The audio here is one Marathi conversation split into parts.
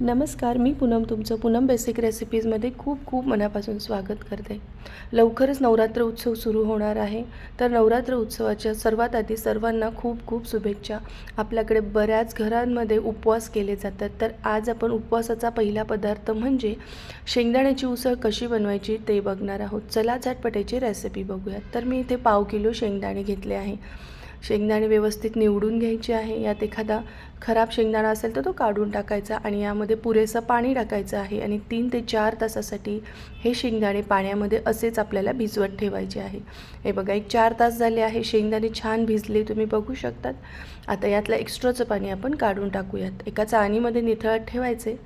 नमस्कार मी पूनम तुमचं पूनम बेसिक रेसिपीजमध्ये खूप खूप मनापासून स्वागत करते. लवकरच नवरात्र उत्सव सुरू होणार आहे. तर नवरात्र उत्सवाच्या सर्वात आधी सर्वांना खूप खूप शुभेच्छा. आपल्याकडे बऱ्याच घरांमध्ये उपवास केले जातात. तर आज आपण उपवासाचा पहिला पदार्थ म्हणजे शेंगदाण्याची उसळ कशी बनवायची ते बघणार आहोत. चला झटपटेची रेसिपी बघूयात. तर मी इथे पाव किलो शेंगदाणे घेतले आहे. शेंगदाणे व्यवस्थित निवडून घ्यायचे आहे. यात एखादा खराब शेंगदाणा असेल तर तो काढून टाकायचा आणि यामध्ये पुरेसं पाणी टाकायचं आहे आणि तीन ते चार तासासाठी हे शेंगदाणे पाण्यामध्ये असेच आपल्याला भिजवत ठेवायचे आहे. हे बघा एक चार तास झाले आहे. शेंगदाणे छान भिजले तुम्ही बघू शकतात. आता यातलं एक्स्ट्राचं पाणी आपण काढून टाकूयात. एका चाळणीमध्ये निथळत ठेवायचे.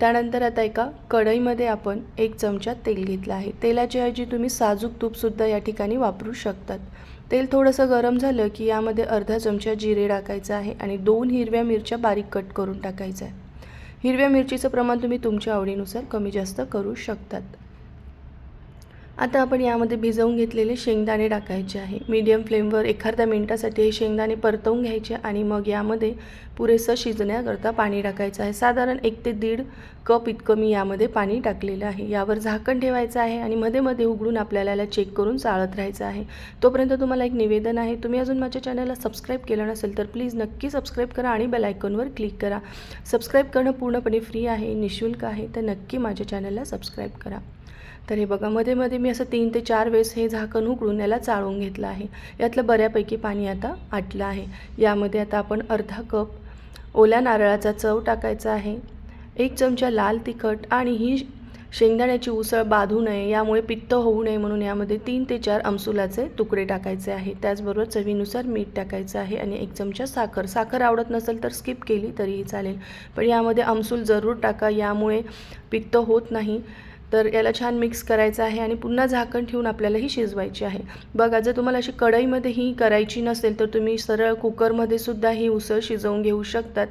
त्यानंतर आता एका कढईमध्ये आपण एक चमचा तेल घेतलं आहे. तेलाच्या ऐवजी तुम्ही साजूक तूपसुद्धा या ठिकाणी वापरू शकतात. तेल थोडंसं गरम झालं की यामध्ये अर्धा चमचा जिरे टाकायचं आहे आणि दोन हिरव्या मिरच्या बारीक कट करून टाकायचं आहे. हिरव्या मिरचीचं प्रमाण तुम्ही तुमच्या आवडीनुसार कमी जास्त करू शकतात. आता आपण यामध्ये भिजवून घेतलेले शेंगदाणे टाकायचे आहे. मीडियम फ्लेमवर एखाद्या मिनटासाठी हे शेंगदाणे परतवून घ्यायचे आणि मग यामध्ये पुरेसं शिजण्याकरता पाणी टाकायचं आहे. साधारण एक ते दीड कप इतकं मी यामध्ये पाणी टाकलेलं आहे. यावर झाकण ठेवायचं आहे आणि मध्ये मध्ये उघडून आपल्याला याला चेक करून चाळत राहायचं आहे. तोपर्यंत तुम्हाला एक निवेदन आहे. तुम्ही अजून माझ्या चॅनलला सबस्क्राईब केलं नसेल तर प्लीज नक्की सबस्क्राईब करा आणि बेलायकॉनवर क्लिक करा. सबस्क्राईब करणं पूर्णपणे फ्री आहे निशुल्क आहे. तर नक्की माझ्या चॅनलला सबस्क्राईब करा. तर हे बघा मध्ये मध्ये मी असं तीन ते चार वेळेस हे झाकण उकळून याला चाळून घेतलं आहे. यातलं बऱ्यापैकी पाणी आता आटलं आहे. यामध्ये आता आपण अर्धा कप ओल्या नारळाचा चव टाकायचा आहे. एक चमचा लाल तिखट आणि ही शेंगदाण्याची उसळ बाधू नये यामुळे पित्त होऊ नये म्हणून यामध्ये तीन ते चार अमसुलाचे तुकडे टाकायचे आहे. त्याचबरोबर चवीनुसार मीठ टाकायचं आहे आणि एक चमचा साखर. साखर आवडत नसेल तर स्किप केली तरीही चालेल. पण यामध्ये अमसूल जरूर टाका यामुळे पित्त होत नाही. तर याला छान मिक्स करायचं आहे आणि पुन्हा झाकण ठेवून आपल्याला ही शिजवायची आहे. बघा जर तुम्हाला अशी कढईमध्ये ही करायची नसेल तर तुम्ही सरळ कुकरमध्ये सुद्धा ही उसळ शिजवून घेऊ शकतात.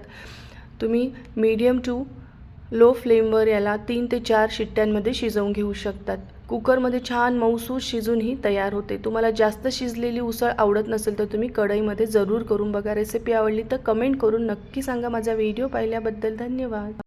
तुम्ही मीडियम टू लो फ्लेमवर याला तीन ते चार शिट्ट्यांमध्ये शिजवून घेऊ शकतात. कुकरमध्ये छान मऊसूस शिजून ही तयार होते. तुम्हाला जास्त शिजलेली उसळ आवडत नसेल तर तुम्ही कढईमध्ये जरूर करून बघा. रेसिपी आवडली तर कमेंट करून नक्की सांगा. माझा व्हिडिओ पाहिल्याबद्दल धन्यवाद.